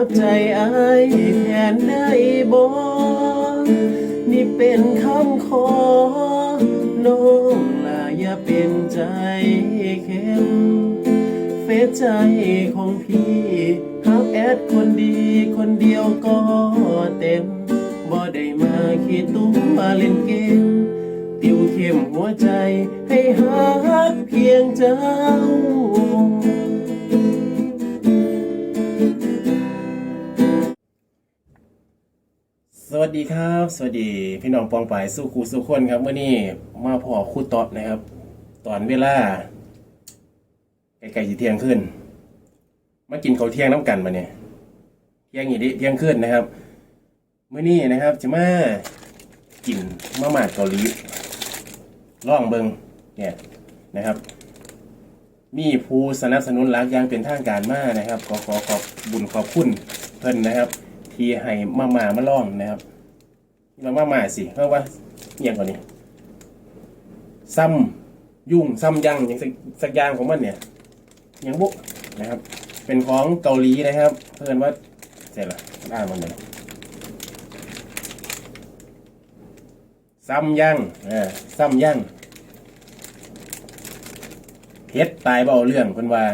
ับใจอายแทนได้บ่นี่เป็นคำขอน้องลาอย่าเป็นใจเข้มเฟซใจของพี่ฮับแอดคนดีคนเดียวก็เต็มบ่ได้มาคิดตัวเล่นเกม ติวเข้มหัวใจให้ฮักเพียงเจ้า ดีครับ สวัสดีพี่น้องปองปายสู้ครูสู้คนครับเมื่อนี้มาพอคู่ตอดนะครับ ตอนเวลาใกล้ๆจะเที่ยงขึ้นมากินข้าวเที่ยงน้ำกันมาเนี่ยเที่ยงอีดิเที่ยงขึ้นนะครับเมื่อนี้นะครับจะมากินมาม่าเกาหลีล่องเบิงเนี่ยนะครับ มีผู้สนับสนุนหลักอย่างเป็นทางการมากนะครับขอขอขอบบุญขอบคุณเพิ่นนะครับ ที่ให้มาม่ามาล่องนะครับ มาม่ามาสิเพราะว่าเอียงกว่านี้ ซ้ำยุ่งซ้ำยังอย่างสักอย่างของมันเนี่ยยังบุนะครับ เป็นของเกาหลีนะครับ เพื่อนว่าเสร็จละด้มันเลยซ้ำยังเออซ้ำยังเพชรตายเบาเรื่องเพิ่นว่า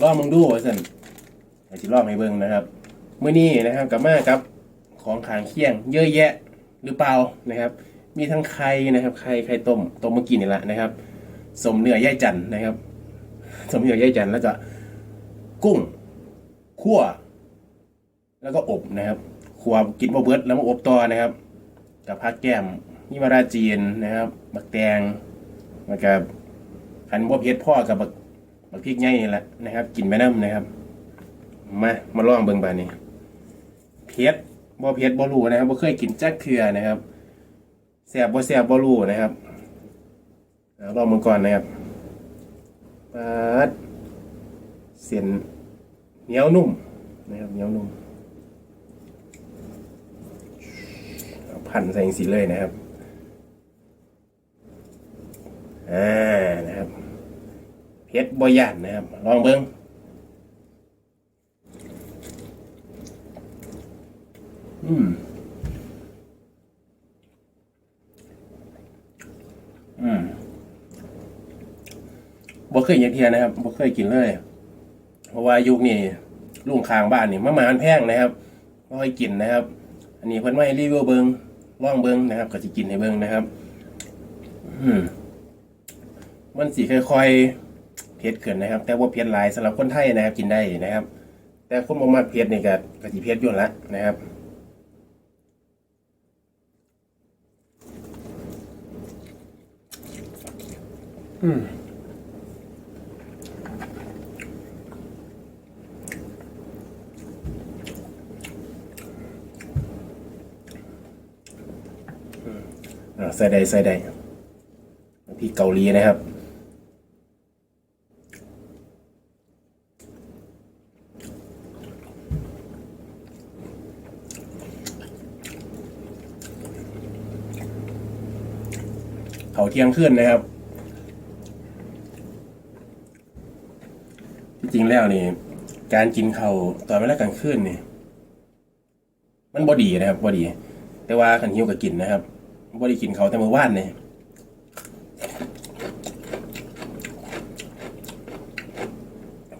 ลองมึงดูว่าสั่นไอ้สิลองให้เบิ่งนะครับเมื่อนี้นะครับกับมากับของขางเคียงเยอะแยะ หรือเปล่านะครับ มีทั้งไข่นะครับไข่ไข่ต้มต้มเมื่อกี้นี่แหละนะครับ สมเนื้อย่ายจันทร์นะครับ สมเนื้อย่ายจันทร์แล้วก็กุ้งคั่ว แล้วก็อบนะครับคั่วกินบ่เบิดแล้วมาอบต่อนะครับกับผักแก้มนี่มาราจีนนะครับบักแตงแล้วก็ขันบ่เผ็ดพ่อกับบักบักพริกใหญ่นี่แหละนะครับ กินแม่น้ำนะครับ มามาลองเบิ่งบานนี้เผ็ด บ่เผ็ดบ่รู้นะครับบ่เคยกินจักเทื่อนะครับแสบบ่แสบบ่รู้นะครับลองมังกรนะครับปัดเส้นเหนียวนุ่มนะครับเหนียวนุ่มพันใส่สีเลยนะครับอ่านะครับเพชรบอยานนะครับ ลองเบิ้งอืม อืม บ่เยกินเทียนะครับบ่เคยกินเลย เพราะว่ายุคนี้ลุงคางบ้านนี่มะมานแพงนะครับบ่ค่อยกินนะครับ อันนี้เพิ่นมาให้รีวิวเบิงลองเบิงนะครับ ก็สิกินให้เบิงนะครับ อืมมันสิค่อยๆเผ็ดขึ้นนะครับ แต่ว่าเผ็ดหลายสำหรับคนไทยนะครับ กินได้นะครับ แต่คนบ่มักเผ็ดนี่ก็ก็สิเผ็ดอยู่ละนะครับอืม ใส่ได้ใส่ได้พี่เกาหลีนะครับเขาเที่ยงขึ้นนะครับ จริงแล้วนี่ การกินเขาตอนเวลากลางคืนนี่ มันบอดีนะครับบอดี แต่ว่าขันหิวก็กินนะครับ บอดีกินเขาแต่เมื่อวานเนี่ย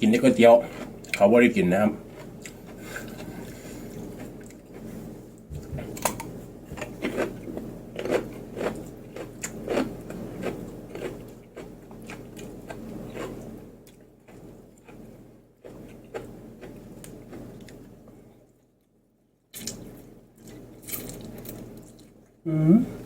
กินได้ก๋วยเตี๋ยว เขาบอดีกินนะครับอืม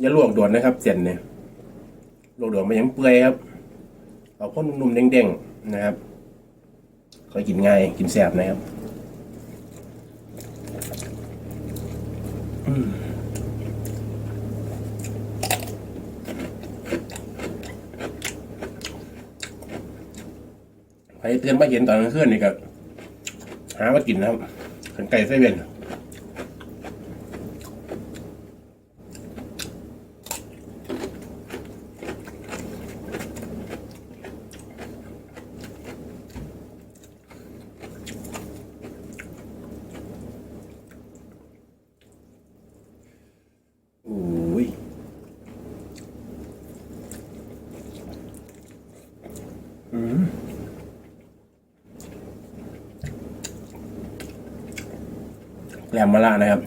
อย่าลวกด่วนนะครับ เส้นเนี่ยลวกด่วนมันยังเปื่อยครับเอาพ่นนุ่มๆเด้งๆนะครับค่อยกินง่ายกินแซ่บนะครับใครเตือนมาเห็นตอนกลางคืนนี่ก็หามากินนะครับขันไก่ไส้เวียน แหลมมาละนะครับ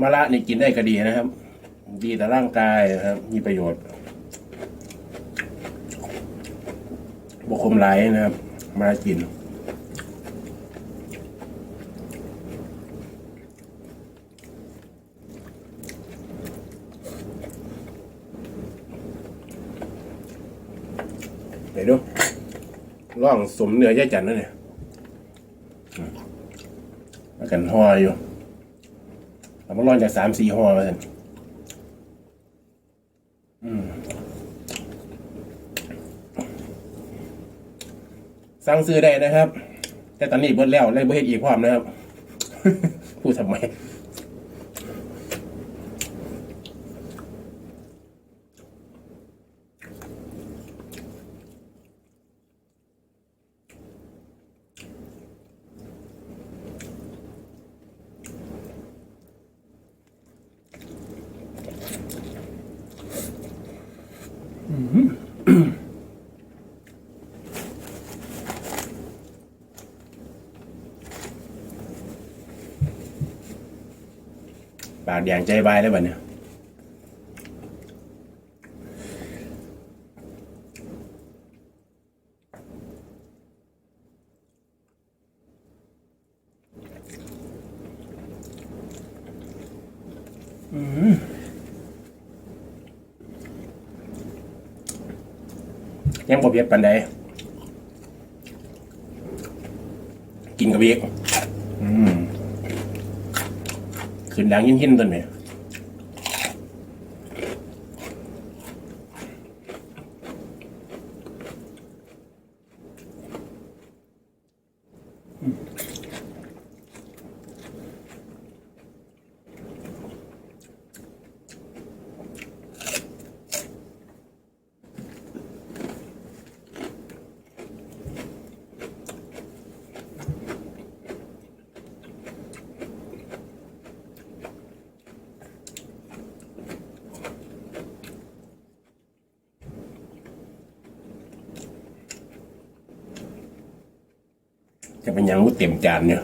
มะระนี่กินได้ก็ดีนะครับ ดีต่อร่างกายนะครับ มีประโยชน์บคมไหลนะครับ มากิน เดี๋ยวดูร่องสมเนื้อย่าจันนั่นเนี่ยแล้วกันห่ออยู่ เรามาลองจากสามสี่ห่อมาสิสั่งซื้อได้นะครับ แต่ตอนนี้เบิดแล้วเลยเบิดอีกพร้อมนะครับ พูดทำไม ปากแดงใจบายแล้บัดเนี่ยยังบ่เพียดปันใดกินกับเบียกอืม ขึ้นดังยินยินๆต้นเนี่ จะเป็นยังว่าเต็มจานเนี่ย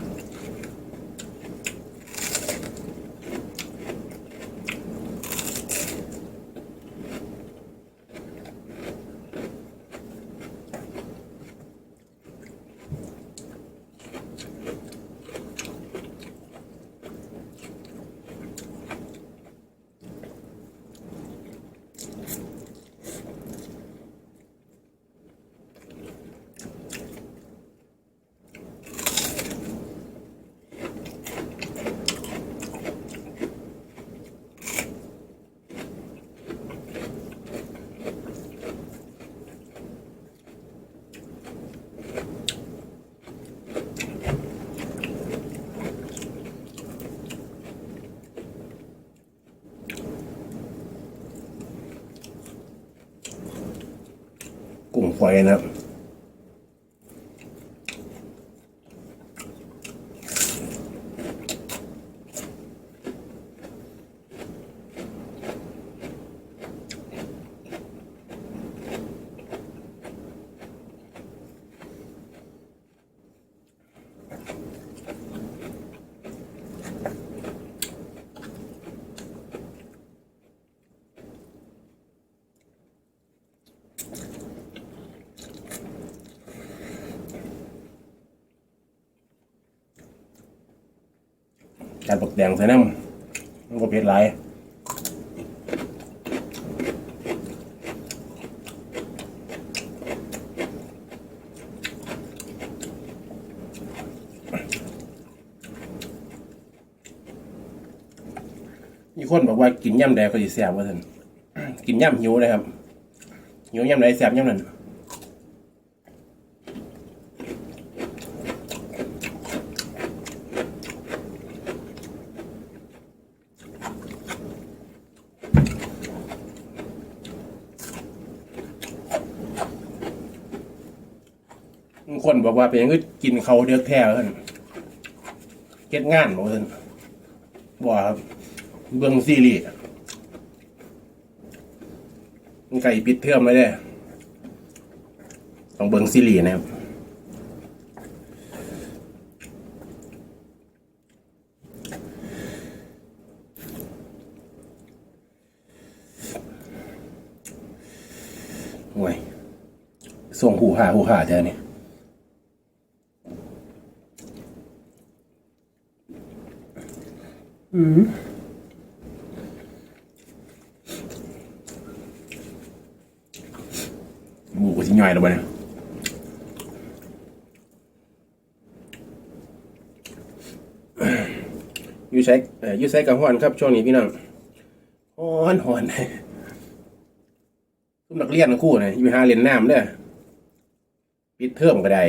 กุ้ง ฝอยนะครับการปักแดงใส่น้ำมันก็เผ็ดหลายมีคนบอกว่ากินย่ำแดงก็จะแสบว่าท่านกินย่ำหิวเลยครับหิวย่ำใดแสบย่ำนั้น คนบอกว่าเป็นยังก็กินเขาเดือกแท้เพิ่นเก็ดงานบอกเพิ่นบอกครับเบิ่งซีรีส์มันไก่ปิดเทอมเลยเด้ต้องเบิ่งซีรีส์นะครับห่วยส่งหูหาหูหาเธอเนี่ย อืมหมูก็สิย่อยแล้วบ่เนี่ยยูใช้เอ่อยูใช้กับฮอนครับช่วงนี้พี่น้องฮอนฮอนทุกนักเรียนคู่นะอยู่หาเรียนน้ำเด้อปิดเทอมก็ได้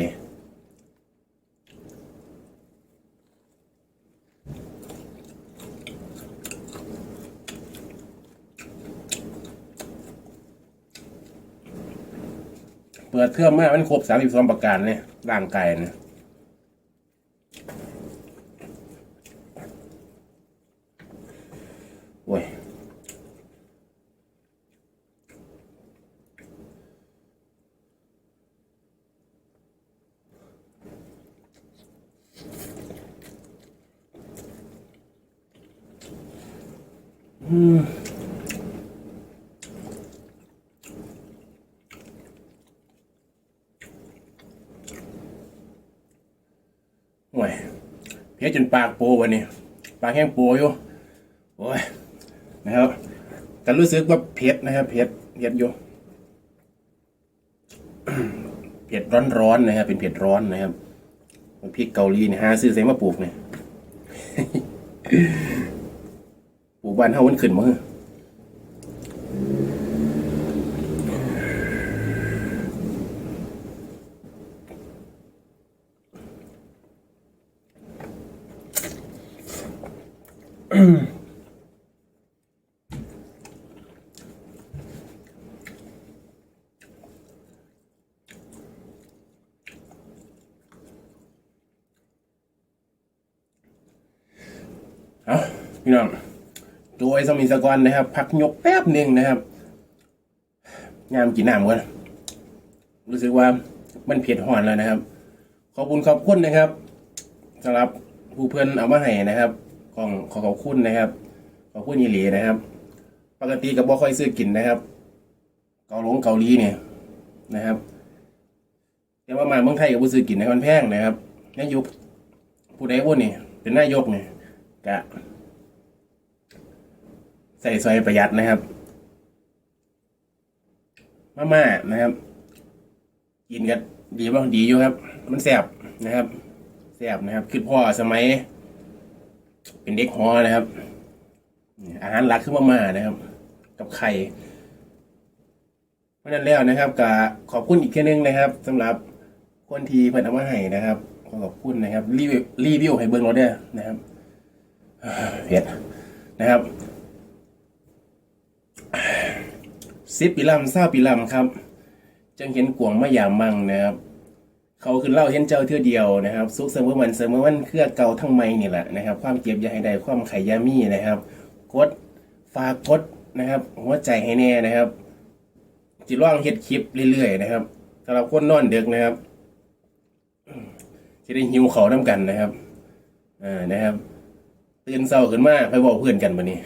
เปิดเทอมมามันครบสามสิบสองประการเนี่ยร่างกายเนี่ย ห่วยเพียจนปากโปวันนี้ ปากแห้งโปอยู่โอ้ยนะครับแต่รู้สึกว่าเผ็ดนะครับเผ็ดเผ็ดอยู่เผ็ดร้อนๆนะครับเป็นเผ็ดร้อนนะครับพริกเกาหลีเนี่ยหาซื้อใส่มาปลูกเนี่ยปลูกบ้านเฮามันขึ้นมั้ง เอาพี่น้องโดยสมิสกรนะครับ พักยกแป๊บหนึ่งนะครับ งามกินน้ำกันรู้สึกว่ามันเผ็ดห่อนแล้วนะครับ ขอบคุณขอบคุณนะครับสำหรับผู้เพื่อนเอามาให้นะครับ ของขอขอบคุณนะครับ ขอบคุณยีหลีนะครับ ปกติกับบ่ค่อยซื้อกินนะครับ เกาหลงเกาหลีเนี่ยนะครับ แต่ว่ามาเมืองไทยกับผู้ซื้อกินในมันแพงนะครับนายกผู้ใดอ้วนนี่เป็นนายกเนี่ยกะใส่ซอยประหยัดนะครับ มาม่านะครับ กินกันดีบ้างดีอยู่ครับ มันแสบนะครับแสบนะครับคือพ่อสมัย เป็นเด็กหอนะครับ อาหารหลักคือมาม่านะครับ กับไข่เพราะนั้นแล้วนะครับกขอบคุณอีกเทีนึงนะครับสำหรับคนที่เพิ่นเอามาให้นะครับขอขอบคุณนะครับ รีวิวรีวิวให้เบิ่งรถเด้อนะครับเผ็ดนะครับสิบปีลำเศร้าปีลำครับ จังเห็นกวงมะยามมังนะครับ เขาขึ้นเล่าเห็นเจ้าเทื่อเดียวนะครับสุกเสมอวันเสมอวันเครือเก่าทั้งไม่นี่แหละนะครับ ความเก็บยาให้ใดความไขยามีนะครับกดฝากกดนะครับหัวใจให้แน่นะครับจิร่องเฮ็ดคลิปเรื่อยๆนะครับสำหรับคนนอนดึกนะครับจะได้หิวเขาน้ำกันนะครับอ่านะครับตื่นเศร้าขึ้นมาไปบอกเพื่อนกันวันนี้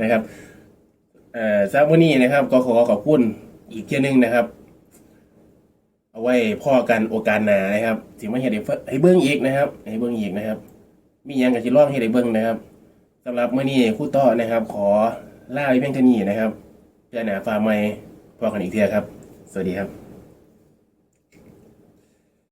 นะครับเอ่อทราบวันนี้นะครับ ก็ขอขอบคุณอีกเที่ยนึงนะครับ เอาไว้พ่อกันโอกาสหนานะครับถึงมาเห็นให้เบิ้งอีกนะครับให้เบิ้งอีกนะครับ มียังกับจิร่องให้ได้เบิ้งนะครับสำหรับเมื่อนี้คู่ต่อนะครับ ขอล่าไว้เพียงเท่านี้นะครับเพื่อหนาฟ้าใหม่พอกันอีกเที่ยครับ สวัสดีครับ